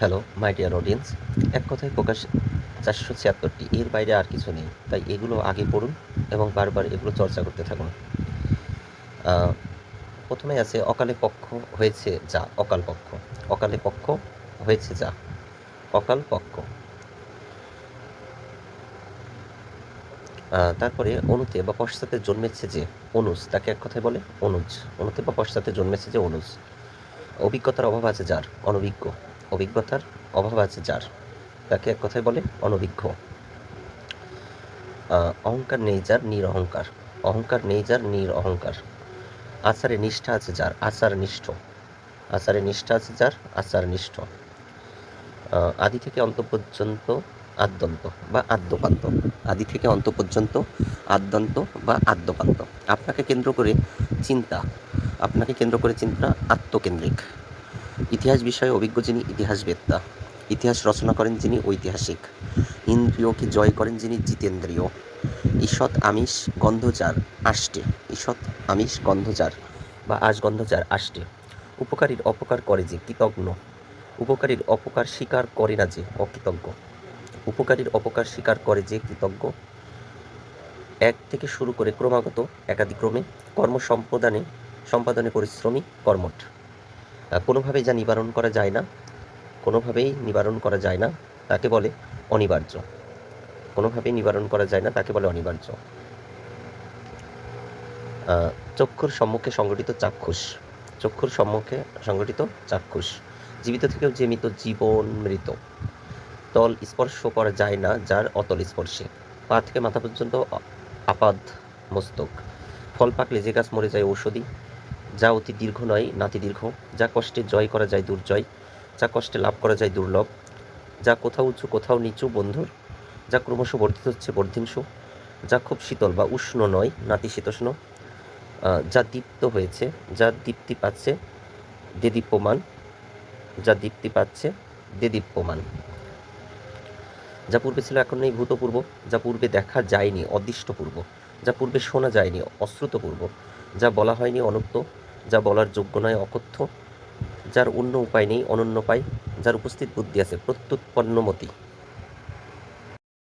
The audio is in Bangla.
হ্যালো মাই ডিয়ার অডিয়েন্স এক কথায় প্রকাশ, চারশো ছিয়াত্তরটি এর বাইরে আর কিছু নেই। তাই এগুলো আগে পড়ুন এবং বারবার এগুলো চর্চা করতে থাকুন। প্রথমে আছে, অকালে পক্ষ হয়েছে যা, অকাল পক্ষ। অকালে পক্ষ হয়েছে যা, অকাল পক্ষ। তারপরে অনুতে বা পশ্চাতে জন্মেছে যে অনুজ, তাকে এক কথায় বলে অনুজ। অনুতে বা পশ্চাতে জন্মেছে যে অনুজ। অভিজ্ঞতার অভাব আছে যার, অনভিজ্ঞ। অভিজ্ঞতার অভাব আছে যার। তাকে এক কথায় বলে অনভিজ্ঞ। অহংকার নেই যার নিরহংকার অহংকার। নেই যার নির অহংকার। আচারে নিষ্ঠা আছে যার আচার নিষ্ঠ। আচারে নিষ্ঠা আছে যার আচার নিষ্ঠ। আদি থেকে অন্ত পর্যন্ত আদ্যন্ত বা আদ্যপান্ত। আদি থেকে অন্ত পর্যন্ত আদ্যন্ত বা আদ্যপান্ত। আপনাকে কেন্দ্র করে চিন্তা। আপনাকে কেন্দ্র করে চিন্তা আত্মকেন্দ্রিক। ইতিহাস বিষয়ে অভিজ্ঞ যিনি ইতিহাসবেত্তা। ইতিহাস রচনা করেন যিনি ঐতিহাসিক। ইন্দ্রিয়কে জয় করেন যিনি জিতেন্দ্রীয়। ঈষৎ আমিষ গন্ধচার আষ্টে। ঈষৎ আমিষ গন্ধচার বা আশগন্ধচার আষ্টে। উপকারীর অপকার করে যে কৃতজ্ঞ। উপকারীর অপকার স্বীকার করে না যে অকৃতজ্ঞ। উপকারীর অপকার স্বীকার করে যে কৃতজ্ঞ। এক থেকে শুরু করে ক্রমাগত একাদিক্রমে কর্ম সম্পাদনে সম্পাদনে পরিশ্রমী কর্মঠ। কোনোভাবেই যা নিবারণ করা যায় না, কোনোভাবেই নিবারণ করা যায় না, তাকে বলে অনিবার্য। কোনোভাবেই নিবারণ করা যায় না, তাকে বলে অনিবার্য। চক্ষুর সম্মুখে সংগঠিত চাক্ষুষ। চক্ষুর সম্মুখে সংগঠিত চাক্ষুষ। জীবিত থেকেও যে মৃত জীবন মৃত। তল স্পর্শ করা যায় না, যার অতল স্পর্শে। পা থেকে মাথা পর্যন্ত আপাদ মস্তক ফল পাকলে যে গাছ মরে যায় ঔষধি। যা অতি দীর্ঘ নয়, নাতি দীর্ঘ। যা কষ্টে জয় করা যায় দুর্জয়, যা কষ্টে লাভ করা যায় দুর্লভ। যা কোথাও উঁচু, কোথাও নিচু বন্ধুর। যা ক্রমশ বর্ধিত হচ্ছে বর্ধিংশু। যা খুব শীতল বা উষ্ণ নয় নাতিশীতোষ্ণ যা দীপ্ত হয়েছে, যা দীপ্তি পাচ্ছে, দেদীপ্যমান। যা দীপ্তি পাচ্ছে, দেদীপ্যমান। যা পূর্বে ছিল, এখন নেই ভূতপূর্ব। যা পূর্বে দেখা যায়নি, অদৃষ্টপূর্ব। যা পূর্বে শোনা যায়নি, অশ্রুতপূর্ব। যা বলা হয়নি, অনুক্ত। বলার যোগ্য নয়, অকথ্য। যার অন্য উপায় নেই, অনন্য পায় যার উপস্থিত বুদ্ধি আছে, প্রত্যুৎপন্নমতি।